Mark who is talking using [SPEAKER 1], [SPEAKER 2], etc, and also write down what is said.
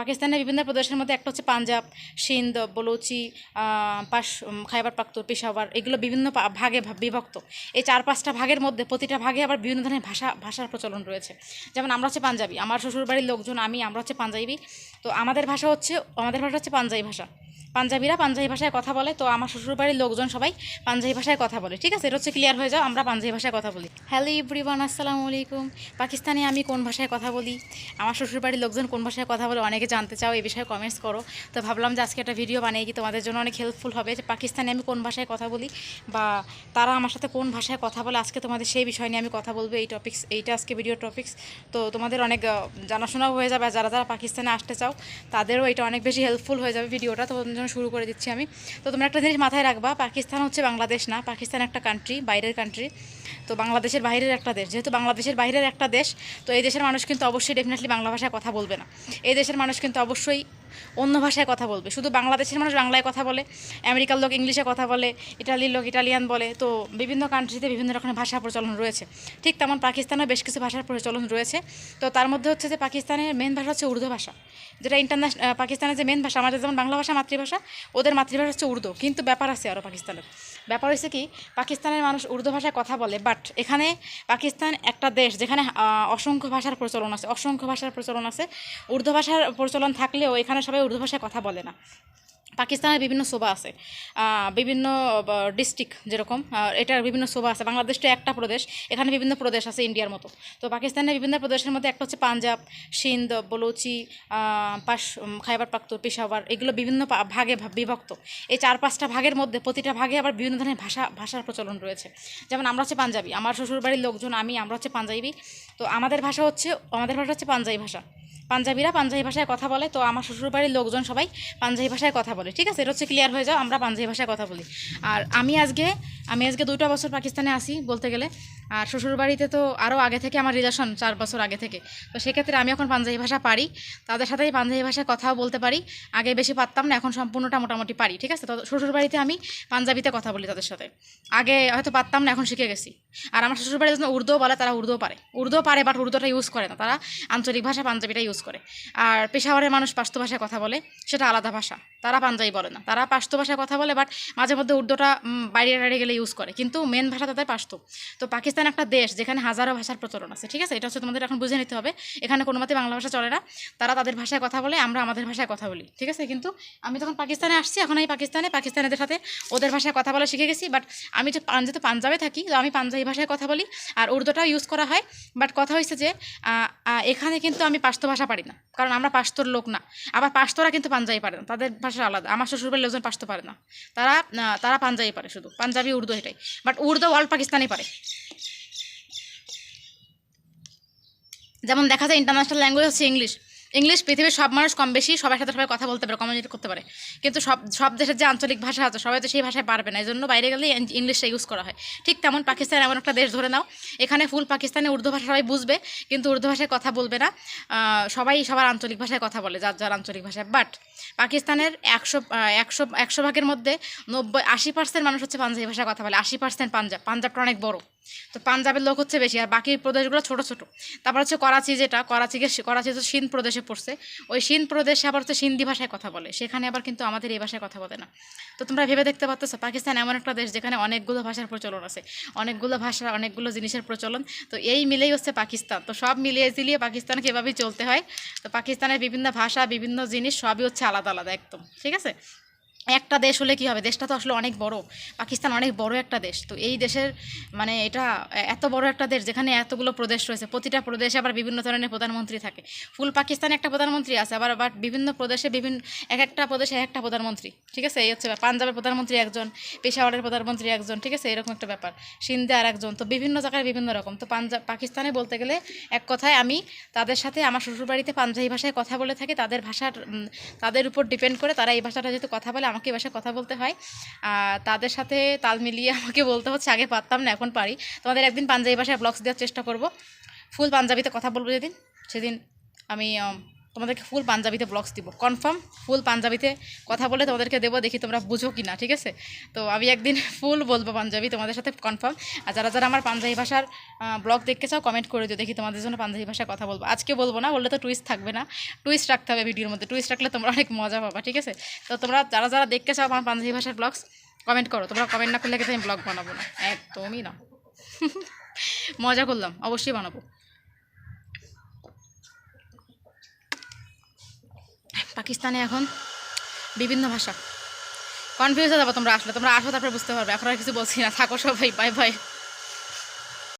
[SPEAKER 1] পাকিস্তানের বিভিন্ন প্রদেশের মধ্যে একটা হচ্ছে পাঞ্জাব, সিন্ধ, বলুচি পাশ খাইবার প্রাক্ত পেশাওয়ার, এগুলো বিভিন্ন ভাগে বিভক্ত। এই চার পাঁচটা ভাগের মধ্যে প্রতিটা ভাগে আবার বিভিন্ন ধরনের ভাষা, ভাষার প্রচলন রয়েছে। যেমন আমরা হচ্ছে পাঞ্জাবি, আমার শ্বশুরবাড়ির লোকজন, আমি, আমরা হচ্ছে পাঞ্জাবি। তো আমাদের ভাষা হচ্ছে, আমাদের ভাষা হচ্ছে পাঞ্জাবি ভাষা। পাঞ্জাবিরা পাঞ্জাবি ভাষায় কথা বলে, তো আমার শ্বশুরবাড়ির লোকজন সবাই পাঞ্জাবি ভাষায় কথা বলে, ঠিক আছে? এটা হচ্ছে ক্লিয়ার হয়ে যাও, আমরা পাঞ্জাবি ভাষায় কথা বলি। হ্যালো ইব্রিবান আসসালামু আলাইকুম। পাকিস্তানে আমি কোন ভাষায় কথা বলি? আমার শ্বশুরবাড়ির লোকজন কোন ভাষায় কথা বলে অনেকে জানতে চাও, এই বিষয়ে কমেন্টস করো। তো ভাবলাম যে আজকে একটা ভিডিও বানিয়ে কি তোমাদের জন্য অনেক হেল্পফুল হবে যে পাকিস্তানে আমি কোন ভাষায় কথা বলি বা তারা আমার সাথে কোন ভাষায় কথা বলে, আজকে তোমাদের সেই বিষয় নিয়ে আমি কথা বলব, এই টপিক্স এইটা আজকে ভিডিও টপিক্স তো তোমাদের অনেক জানাশোনাও হয়ে যাবে যারা যারা পাকিস্তানে আসতে চাও, তাদেরও এটা অনেক বেশি হেল্পফুল হয়ে যাবে ভিডিওটা তো জন্য শুরু করে দিচ্ছি আমি। তো তোমরা একটা জিনিস মাথায় রাখবা, পাকিস্তান হচ্ছে বাংলাদেশ না, পাকিস্তান একটা কান্ট্রি বাইরের কান্ট্রি তো বাংলাদেশের বাইরের একটা দেশ, যেহেতু বাংলাদেশের বাইরের একটা দেশ, তো এই দেশের মানুষ কিন্তু অবশ্যই ডেফিনেটলি বাংলা ভাষায় কথা বলবে না। এই দেশের মানুষ কিন্তু অবশ্যই অন্য ভাষায় কথা বলবে। শুধু বাংলাদেশের মানুষ বাংলায় কথা বলে, আমেরিকার লোক ইংলিশে কথা বলে, ইটালির লোক ইটালিয়ান বলে, তো বিভিন্ন কান্ট্রিতে বিভিন্ন রকমের ভাষা প্রচলন রয়েছে। ঠিক তেমন পাকিস্তানেও বেশ কিছু ভাষার প্রচলন রয়েছে। তো তার মধ্যে হচ্ছে যে পাকিস্তানের মেন ভাষা হচ্ছে উর্দু ভাষা। যেটা ইন্টারন্যাশনাল পাকিস্তানের যে মেন ভাষা, আমাদের যেমন বাংলা ভাষা মাতৃভাষা, ওদের মাতৃভাষা হচ্ছে উর্দু। কিন্তু ব্যাপার আছে আরও পাকিস্তানের। ব্যাপার হয়েছে কি, পাকিস্তানের মানুষ উর্দু ভাষায় কথা বলে বাট এখানে পাকিস্তান একটা দেশ যেখানে অসংখ্য ভাষার প্রচলন আছে, অসংখ্য ভাষার প্রচলন আছে। উর্দু ভাষার প্রচলন থাকলেও এখানে সবাই উর্দু ভাষায় কথা বলে না। পাকিস্তানের বিভিন্ন শোভা আছে। বিভিন্ন ডিস্ট্রিক্ট যেরকম এটার বিভিন্ন শোভা আছে। বাংলাদেশ তো একটা প্রদেশ, এখানে বিভিন্ন প্রদেশ আছে ইন্ডিয়ার মতো। তো পাকিস্তানের বিভিন্ন প্রদেশের মধ্যে একটা হচ্ছে পাঞ্জাব, সিন্ধ, বলুচি পাশ খাইবার পাখতুন পেশাওয়ার, এগুলো বিভিন্ন ভাগে বিভক্ত। এই চার পাঁচটা ভাগের মধ্যে প্রতিটা ভাগে আবার বিভিন্ন ধরনের ভাষা, ভাষার প্রচলন রয়েছে। যেমন আমরা হচ্ছে পাঞ্জাবি, আমার শ্বশুরবাড়ির লোকজন, আমি, আমরা হচ্ছে পাঞ্জাবি। তো আমাদের ভাষা হচ্ছে, আমাদের ভাষা হচ্ছে পাঞ্জাবি ভাষা। পাঞ্জাবিরা পাঞ্জাবি ভাষায় কথা বলে, তো আমার শ্বশুরবাড়ির লোকজন সবাই পাঞ্জাবি ভাষায় কথা বলে, ঠিক আছে? এটা হচ্ছে ক্লিয়ার হয়ে যাও, আমরা পাঞ্জাবি ভাষায় কথা বলি। আর আমি আজকে আমি আজকে দুটো বছর পাকিস্তানে আসি বলতে গেলে। আর শ্বশুরবাড়িতে তো আরও আগে থেকে আমার রিলেশন চার বছর আগে থেকে। তো সেক্ষেত্রে আমি এখন পাঞ্জাবি ভাষা পারি, তাদের সাথেই পাঞ্জাবি ভাষায় কথাও বলতে পারি। আগে বেশি পারতাম না, এখন সম্পূর্ণটা মোটামুটি পারি, ঠিক আছে? তো শ্বশুরবাড়িতে আমি পাঞ্জাবিতে কথা বলি তাদের সাথে। আগে হয়তো পারতাম না, এখন শিখে গেছি। আর আমার শ্বশুরবাড়িতে যখন উর্দুও বলে, তারা উর্দুও পারে। উর্দুও পারে বাট উর্দুটা ইউজ করে না, তারা আঞ্চলিক ভাষা পাঞ্জাবিটা ইউজ করে। আর পেশাওয়ারের মানুষ পাস্তো ভাষায় কথা বলে, সেটা আলাদা ভাষা। তারা পাঞ্জাবি বলে না। তারা পাস্তো ভাষায় কথা বলে বাট মাঝে মধ্যে উর্দুটা বাইরে টাইরে গেলে ইউজ করে। কিন্তু মেন ভাষা তাদের পাস্তো তো পাকিস্তান একটা দেশ যেখানে হাজারো ভাষার প্রচলন আছে, ঠিক আছে? এটা হচ্ছে তোমাদের এখন বুঝে নিতে হবে। এখানে কোনো মতে বাংলা ভাষা চলে না। তারা তাদের ভাষায় কথা বলে, আমরা আমাদের ভাষায় কথা বলি, ঠিক আছে? কিন্তু আমি যখন পাকিস্তানে আসছি, এখন এই পাকিস্তানে, পাকিস্তানিদের সাথে ওদের ভাষায় কথা বলা শিখে গেছি। বাট আমি যে যেহেতু পাঞ্জাবে থাকি, তো আমি পাঞ্জাবি ভাষায় কথা বলি আর উর্দুটাও ইউজ করা হয়। বাট কথা হয়েছে যে এখানে কিন্তু আমি পাস্তো ভাষা পারি না। কারণ আমরা পাস্তর লোক না। আবার পাস্তরা কিন্তু পাঞ্জাবি পারে না। তাদের ভাষা আলাদা। আমার শ্বশুরবাড়ির লোকজন পাস্তো পারে না। তারা তারা পাঞ্জাবি পারে শুধু। পাঞ্জাবি, উর্দু এটাই। বাট উর্দু অল পাকিস্তানি পারে। যেমন দেখা যায় ইন্টারন্যাশনাল ল্যাঙ্গুয়েজ হচ্ছে ইংলিশ ইংলিশ পৃথিবীর সব মানুষ কম বেশি সবার সাথে সবাই কথা বলতে পারে কমিউনিকেট করতে পারে। কিন্তু সব সব দেশের যে আঞ্চলিক ভাষা আছে, সবাই তো সেই ভাষায় পারবে না। এই জন্য বাইরে গেলে ইংলিশটা ইউজ করা হয়। ঠিক তেমন পাকিস্তান এমন একটা দেশ ধরে নাও, এখানে ফুল পাকিস্তানে উর্দু ভাষা সবাই বুঝবে, কিন্তু উর্দু ভাষায় কথা বলবে না। সবাই সবার আঞ্চলিক ভাষায় কথা বলে, যার যার আঞ্চলিক ভাষায়। বাট পাকিস্তানের একশো একশো একশো ভাগের মধ্যে নব্বই, আশি পার্সেন্ট মানুষ হচ্ছে পাঞ্জাবি ভাষায় কথা বলে। আশি পার্সেন্ট পাঞ্জাব। পাঞ্জাবটা অনেক বড়। তো পাঞ্জাবের লোক হচ্ছে বেশি, আর বাকি প্রদেশগুলো ছোট ছোট। তারপর হচ্ছে করাচি যেটা, করাচিকে করাচি তো সিন্ধ প্রদেশে পড়ছে। ওই সিন্ধ প্রদেশে আবার হচ্ছে সিন্ধি ভাষায় কথা বলে। সেখানে আবার কিন্তু আমাদের এই ভাষায় কথা বলে না। তো তোমরা ভেবে দেখতে পাচ্ছ পাকিস্তান এমন একটা দেশ যেখানে অনেকগুলো ভাষার প্রচলন আছে। অনেকগুলো ভাষার, অনেকগুলো জিনিসের প্রচলন। তো এই মিলেই হচ্ছে পাকিস্তান। তো সব মিলিয়ে জিলিয়ে পাকিস্তানকে এভাবেই চলতে হয়। তো পাকিস্তানের বিভিন্ন ভাষা, বিভিন্ন জিনিস সবই হচ্ছে আলাদা আলাদা একদম। ঠিক আছে? একটা দেশ হলে কি হবে? দেশটা তো আসলে অনেক বড়। পাকিস্তান অনেক বড় একটা দেশ। তো এই দেশের মানে এটা এত বড় একটা দেশ যেখানে এতগুলো প্রদেশ রয়েছে, প্রতিটা প্রদেশে আবার বিভিন্ন ধরনের প্রধানমন্ত্রী থাকে। ফুল পাকিস্তানে একটা প্রধানমন্ত্রী আছে, আবার বাট বিভিন্ন প্রদেশে বিভিন্ন, এক একটা প্রদেশে এক একটা প্রধানমন্ত্রী। ঠিক আছে? এই হচ্ছে পাঞ্জাবের প্রধানমন্ত্রী একজন, পেশাওয়ারের প্রধানমন্ত্রী একজন, ঠিক আছে? এরকম একটা ব্যাপার। সিন্ধে আর একজন। তো বিভিন্ন জায়গায় বিভিন্ন রকম। তো পাঞ্জাব পাকিস্তানে বলতে গেলে এক কথায় আমি তাদের সাথে আমার শ্বশুরবাড়িতে পাঞ্জাবি ভাষায় কথা বলে থাকি। তাদের ভাষার তাদের উপর ডিপেন্ড করে তারা এই ভাষাটা যেহেতু কথা বলে আমাকে এ ভাষায় কথা বলতে হয়। তাদের সাথে তাল মিলিয়ে আমাকে বলতে হচ্ছে, আগে পারতাম না, এখন পারি। তোমাদের একদিন পাঞ্জাবি ভাষায় ব্লগস দেওয়ার চেষ্টা করব। ফুল পাঞ্জাবিতে কথা বলব যেদিন। সেদিন আমি তোমাদেরকে ফুল পাঞ্জাবিতে ব্লগস দিব। কনফার্ম ফুল পাঞ্জাবিতে কথা বলে তোমাদেরকে দেবো, দেখি তোমরা বুঝো কি না ঠিক আছে? তো আমি একদিন ফুল বলব পাঞ্জাবি তোমাদের সাথে কনফার্ম আর যারা যারা আমার পাঞ্জাবি ভাষার ব্লগ দেখতে চাও কমেন্ট করে দিও, দেখি তোমাদের জন্য পাঞ্জাবি ভাষায় কথা বলব। আজকে বলব না, বললে তো টুইস্ট থাকবে না। টুইস্ট রাখতে হবে ভিডিওর মধ্যে। টুইস্ট রাখলে তোমরা অনেক মজা পাবা, ঠিক আছে? তো তোমরা যারা যারা দেখতে চাও আমার পাঞ্জাবি ভাষার ব্লগস কমেন্ট করো। তোমরা কমেন্ট না করলে কিন্তু আমি ব্লগ বানাবো না। একদমই না। মজা করলাম, অবশ্যই বানাবো। পাকিস্তানে এখন বিভিন্ন ভাষা। কনফিউজ হয়ে যাব তোমরা আসলে, তোমরা আসো তারপরে বুঝতে পারবে। এখন আর কিছু বলছি না। থাকো সবাই বাই বাই